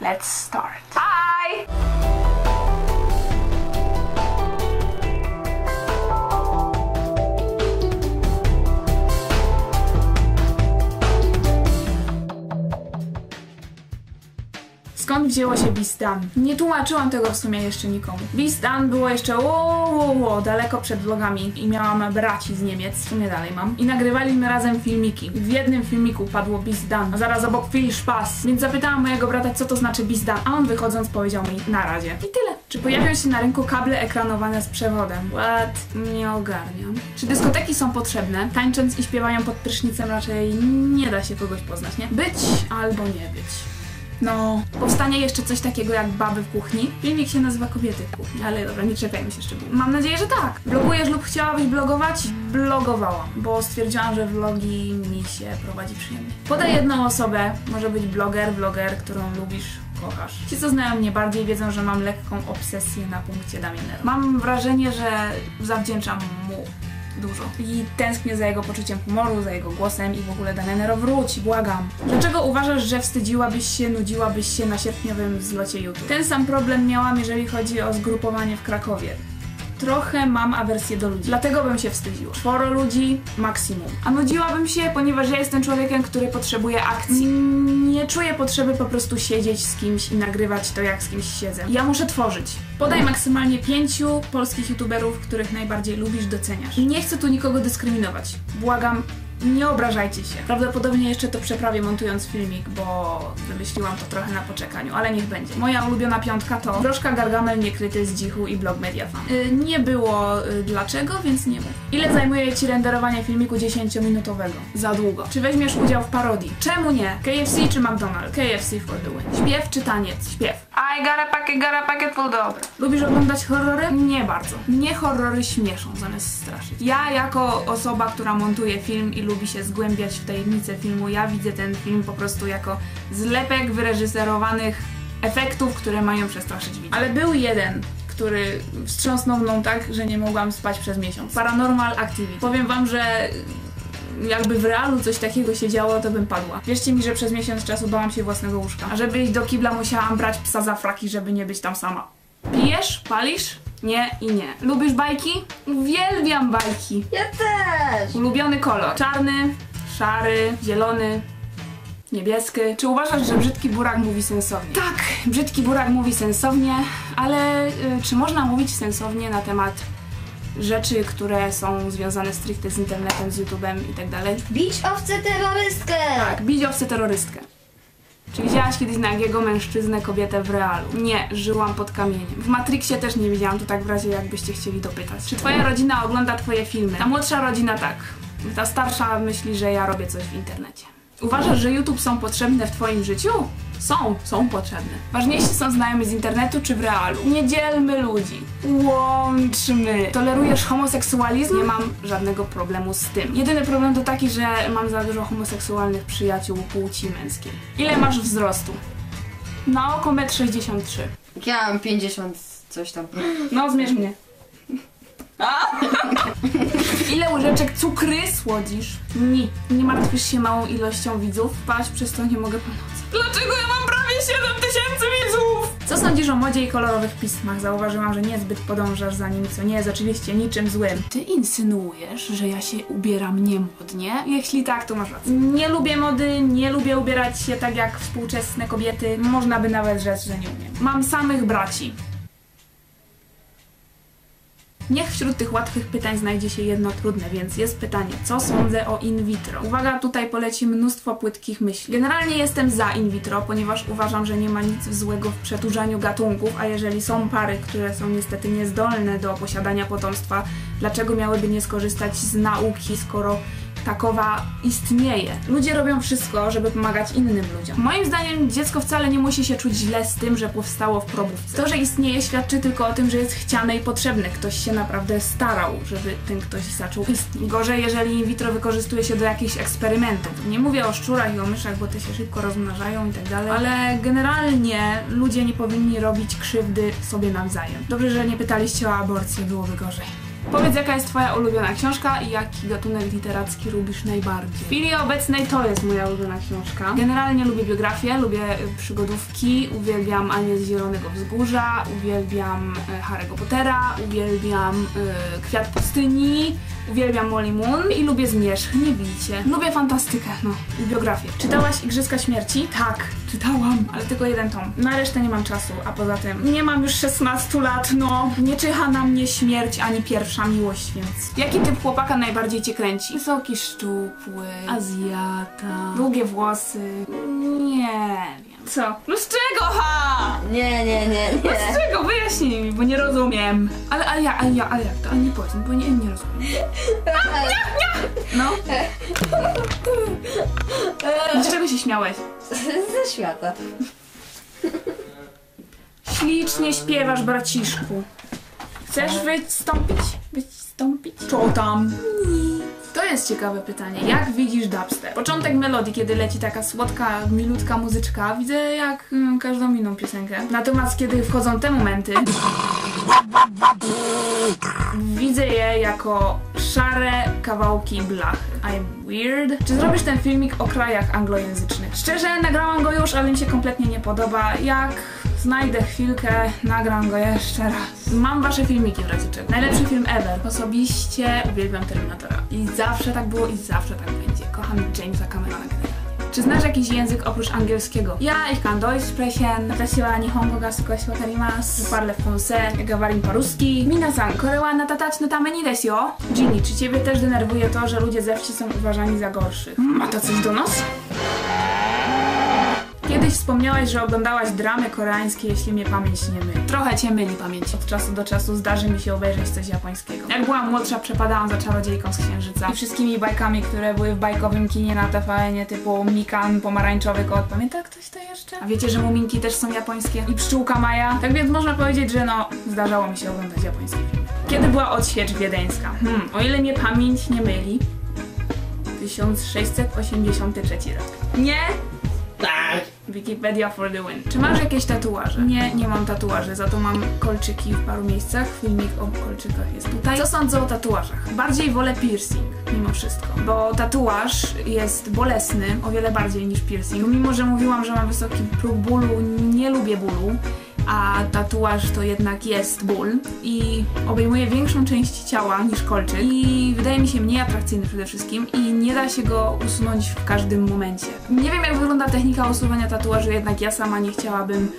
let's start. Hi! Skąd wzięło się Bistan? Nie tłumaczyłam tego w sumie jeszcze nikomu. Bistan było jeszcze o, o, o, daleko przed vlogami i miałam braci z Niemiec, w sumie dalej mam. I nagrywaliśmy razem filmiki. W jednym filmiku padło Bisdan, a zaraz obok Spaß. Więc zapytałam mojego brata, co to znaczy Bisdan, a on wychodząc powiedział mi na razie. I tyle. Czy pojawią się na rynku kable ekranowane z przewodem? What? Nie ogarniam. Czy dyskoteki są potrzebne? Tańcząc i śpiewają pod prysznicem raczej nie da się kogoś poznać, nie? Być albo nie być. No, powstanie jeszcze coś takiego jak baby w kuchni. Filmik się nazywa Kobiety w kuchni, ale dobra, nie czepiajmy się szczegółów. Mam nadzieję, że tak. Blogujesz lub chciałabyś blogować? Blogowałam, bo stwierdziłam, że vlogi mi się prowadzi przyjemnie. Podaj jedną osobę, może być bloger, vloger, którą lubisz, kochasz. Ci, co znają mnie bardziej, wiedzą, że mam lekką obsesję na punkcie Damianera. Mam wrażenie, że zawdzięczam mu dużo. I tęsknię za jego poczuciem humoru, za jego głosem i w ogóle Damianero wróć, błagam. Dlaczego uważasz, że wstydziłabyś się, nudziłabyś się na sierpniowym zlocie YouTube? Ten sam problem miałam, jeżeli chodzi o zgrupowanie w Krakowie. Trochę mam awersję do ludzi, dlatego bym się wstydziła. Czworo ludzi, maksimum. A nudziłabym się, ponieważ ja jestem człowiekiem, który potrzebuje akcji. Nie czuję potrzeby po prostu siedzieć z kimś i nagrywać to, jak z kimś siedzę. Ja muszę tworzyć. Podaj maksymalnie pięciu polskich youtuberów, których najbardziej lubisz, doceniasz. Nie chcę tu nikogo dyskryminować. Błagam, nie obrażajcie się. Prawdopodobnie jeszcze to przeprawię montując filmik, bo wymyśliłam to trochę na poczekaniu, ale niech będzie. Moja ulubiona piątka to Broszka Gargamel Niekryty z Dzichu i blog Mediafan. Yy, nie było y, dlaczego, więc nie mów. Ile zajmuje Ci renderowanie filmiku 10-minutowego? Za długo. Czy weźmiesz udział w parodii? Czemu nie? KFC czy McDonald's? KFC for the win. Śpiew czy taniec? Śpiew. I got a packet, got a packet full dobra. Lubisz oglądać horrory? Nie bardzo. Mnie horrory śmieszą zamiast straszyć. Ja jako osoba, która montuje film i lubi się zgłębiać w tajemnicę filmu, ja widzę ten film po prostu jako zlepek wyreżyserowanych efektów, które mają przestraszyć widza. Ale był jeden, który wstrząsnął mną tak, że nie mogłam spać przez miesiąc. Paranormal Activity. Powiem wam, że jakby w realu coś takiego się działo, to bym padła. Wierzcie mi, że przez miesiąc czasu bałam się własnego łóżka. A żeby iść do kibla musiałam brać psa za fraki, żeby nie być tam sama. Pijesz? Palisz? Nie i nie. Lubisz bajki? Uwielbiam bajki. Ja też! Ulubiony kolor. Czarny, szary, zielony, niebieski. Czy uważasz, że brzydki burak mówi sensownie? Tak, brzydki burak mówi sensownie, ale y, czy można mówić sensownie na temat rzeczy, które są związane stricte z internetem, z YouTube'em i tak dalej? Bić owcę terrorystkę! Tak, bić owcę terrorystkę. Czy widziałaś kiedyś nagiego mężczyznę, kobietę w realu? Nie, żyłam pod kamieniem. W Matrixie też nie widziałam, to tak w razie jakbyście chcieli dopytać. Czy twoja rodzina ogląda twoje filmy? Ta młodsza rodzina tak. Ta starsza myśli, że ja robię coś w internecie. Uważasz, że YouTube są potrzebne w twoim życiu? Są, są potrzebne. Ważniejsi są znajomi z internetu czy w realu. Nie dzielmy ludzi. Łączmy. Tolerujesz homoseksualizm? Nie mam żadnego problemu z tym. Jedyny problem to taki, że mam za dużo homoseksualnych przyjaciół płci męskiej. Ile masz wzrostu? Na oko 1,63 m. Ja mam 50 coś tam. No, zmierz mnie. Ile łyżeczek cukry słodzisz? Nie. Nie martwisz się małą ilością widzów? Paść przez to nie mogę pomóc. Dlaczego ja mam prawie 7 tysięcy widzów? Co sądzisz o modzie i kolorowych pismach? Zauważyłam, że niezbyt podążasz za nimi, co nie jest oczywiście niczym złym. Ty insynuujesz, że ja się ubieram niemodnie? Jeśli tak, to masz rację. Nie lubię mody, nie lubię ubierać się tak jak współczesne kobiety. Można by nawet rzec, że nie umiem. Mam samych braci. Niech wśród tych łatwych pytań znajdzie się jedno trudne, więc jest pytanie, co sądzę o in vitro? Uwaga, tutaj poleci mnóstwo płytkich myśli. Generalnie jestem za in vitro, ponieważ uważam, że nie ma nic złego w przetłurzaniu gatunków, a jeżeli są pary, które są niestety niezdolne do posiadania potomstwa, dlaczego miałyby nie skorzystać z nauki, skoro takowa istnieje. Ludzie robią wszystko, żeby pomagać innym ludziom. Moim zdaniem dziecko wcale nie musi się czuć źle z tym, że powstało w probówce. To, że istnieje, świadczy tylko o tym, że jest chciane i potrzebne. Ktoś się naprawdę starał, żeby ten ktoś zaczął istnieć. Gorzej, jeżeli in vitro wykorzystuje się do jakichś eksperymentów. Nie mówię o szczurach i o myszach, bo te się szybko rozmnażają i tak dalej, ale generalnie ludzie nie powinni robić krzywdy sobie nawzajem. Dobrze, że nie pytaliście o aborcję, byłoby gorzej. Powiedz, jaka jest twoja ulubiona książka i jaki gatunek literacki lubisz najbardziej. W chwili obecnej to jest moja ulubiona książka. Generalnie lubię biografię, lubię y, przygodówki, uwielbiam Anię z Zielonego Wzgórza, uwielbiam y, Harry'ego Pottera, uwielbiam y, Kwiat Pustyni, uwielbiam Molly Moon i lubię Zmierzch, nie bijcie. Lubię fantastykę, no, i biografię. Czytałaś Igrzyska Śmierci? Tak, czytałam, ale tylko jeden tom. Na resztę nie mam czasu, a poza tym nie mam już 16 lat, no. Nie czyha na mnie śmierć ani pierwsza miłość, więc... Jaki typ chłopaka najbardziej cię kręci? Wysoki, szczupły, azjata, długie włosy... Nie wiem. Co? No z czego, ha? Nie, nie, nie, No nie. z czego? Wyjaśnij mi, bo nie rozumiem. Ale, ale ja, ale ja, ale jak to? Ale nie powiedz bo nie, nie rozumiem. No. Z czego się śmiałeś? Ze świata. Ślicznie śpiewasz, braciszku. Chcesz wystąpić? Wystąpić? Co tam? To jest ciekawe pytanie. Jak widzisz dubstep? Początek melodii, kiedy leci taka słodka, milutka muzyczka, widzę jak mm, każdą inną piosenkę. Natomiast kiedy wchodzą te momenty, widzę je jako szare kawałki blachy. I'm weird. Czy zrobisz ten filmik o krajach anglojęzycznych? Szczerze, nagrałam go już, ale mi się kompletnie nie podoba. Jak znajdę chwilkę, nagram go jeszcze raz. Mam wasze filmiki w razie czego. Najlepszy film ever. Osobiście uwielbiam Terminatora. I zawsze tak było i zawsze tak będzie. Kocham Jamesa Camerona generalnie. Czy znasz jakiś język oprócz angielskiego? Ja, ich kann Deutsch sprechen, watashi wa nihongo ga sukoshi wakarimasu, parle français, gawarin po-ruski. Minasan, kore wa natatachi no tame ni desu. Ginny, czy ciebie też denerwuje to, że ludzie ze wsi są uważani za gorszych? Ma to coś do nas? Kiedyś wspomniałaś, że oglądałaś dramy koreańskie, jeśli mnie pamięć nie myli. Trochę cię myli pamięć. Od czasu do czasu zdarzy mi się obejrzeć coś japońskiego. Jak byłam młodsza, przepadałam za czarodziejką z księżyca. I wszystkimi bajkami, które były w bajkowym kinie na TVN-ie, typu Mikan, Pomarańczowy Kot. Pamięta ktoś to jeszcze? A wiecie, że Muminki też są japońskie? I Pszczółka Maja? Tak więc można powiedzieć, że no, zdarzało mi się oglądać japońskie filmy. Kiedy była odsiecz wiedeńska? Hmm, o ile mnie pamięć nie myli, 1683 rok. Nie? Tak. Wikipedia for the win. Czy masz jakieś tatuaże? Nie, nie mam tatuaży, za to mam kolczyki w paru miejscach. Filmik o kolczykach jest tutaj. Co sądzę o tatuażach? Bardziej wolę piercing, mimo wszystko. Bo tatuaż jest bolesny, o wiele bardziej niż piercing. Mimo, że mówiłam, że mam wysoki próg bólu, nie lubię bólu. A tatuaż to jednak jest ból i obejmuje większą część ciała niż kolczyk i wydaje mi się mniej atrakcyjny przede wszystkim i nie da się go usunąć w każdym momencie. Nie wiem jak wygląda technika usuwania tatuażu, jednak ja sama nie chciałabym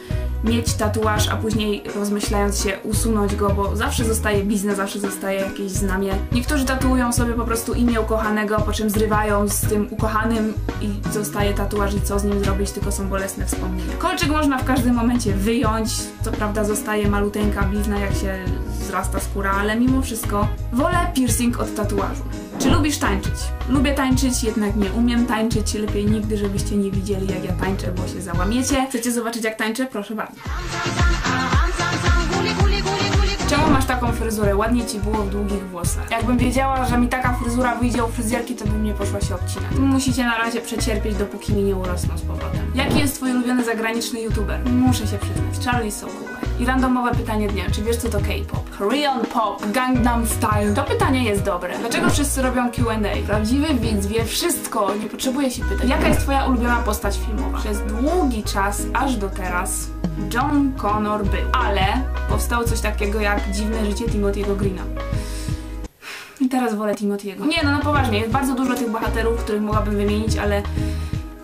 mieć tatuaż, a później rozmyślając się usunąć go, bo zawsze zostaje biznes, zawsze zostaje jakieś znamie. Niektórzy tatuują sobie po prostu imię ukochanego, po czym zrywają z tym ukochanym i zostaje tatuaż i co z nim zrobić, tylko są bolesne wspomnienia. Kolczyk można w każdym momencie wyjąć, co prawda zostaje maluteńka blizna jak się wzrasta skóra, ale mimo wszystko wolę piercing od tatuażu. Czy lubisz tańczyć? Lubię tańczyć, jednak nie umiem tańczyć. Lepiej nigdy, żebyście nie widzieli, jak ja tańczę, bo się załamiecie. Chcecie zobaczyć, jak tańczę? Proszę bardzo. Czemu masz taką fryzurę? Ładnie ci było w długich włosach. Jakbym wiedziała, że mi taka fryzura wyjdzie u fryzjerki, to bym nie poszła się obcinać. Musicie na razie przecierpieć, dopóki mi nie urosną z powrotem. Jaki jest twój ulubiony zagraniczny youtuber? Muszę się przyznać. Charlie Sokół. I randomowe pytanie dnia. Czy wiesz co to K-pop? Korean pop, Gangnam Style. To pytanie jest dobre. Dlaczego wszyscy robią Q&A? Prawdziwy widz wie wszystko, nie potrzebuje się pytać. Jaka jest twoja ulubiona postać filmowa? Przez długi czas, aż do teraz, John Connor był. Ale powstało coś takiego jak Dziwne życie Timothy'ego Greena. I teraz wolę Timothy'ego. Nie, no, no poważnie, jest bardzo dużo tych bohaterów, których mogłabym wymienić, ale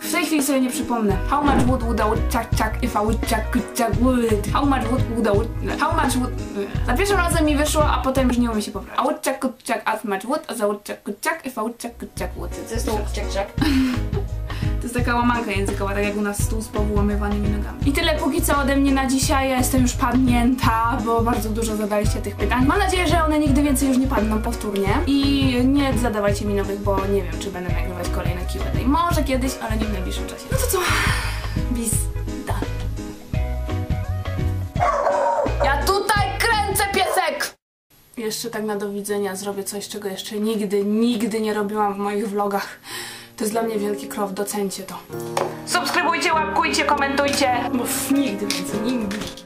w tej chwili sobie nie przypomnę. How much wood would a woodchuck chuck if a woodchuck could chuck wood? How much wood would a wood... How much wood... Za pierwszym razem mi wyszło, a potem już nie umie się poprawić. A woodchuck could chuck as much wood as a woodchuck could chuck if a woodchuck could chuck wood. To jest to czek, czek. To jest taka łamanka językowa, tak jak u nas stół z powyłamywanymi nogami. I tyle póki co ode mnie na dzisiaj. Ja jestem już padnięta, bo bardzo dużo zadaliście tych pytań. Mam nadzieję, że one nigdy więcej już nie padną powtórnie. I nie zadawajcie mi nowych, bo nie wiem, czy będę nagrywać kolejne Q&A. Może kiedyś, ale nie w najbliższym czasie. No to co? Bis done. Ja tutaj kręcę piesek! Jeszcze tak na do widzenia zrobię coś, czego jeszcze nigdy, nigdy nie robiłam w moich vlogach. To jest dla mnie wielki krok, docencie to. Subskrybujcie, łapkujcie, komentujcie, bo nigdy więcej, nigdy.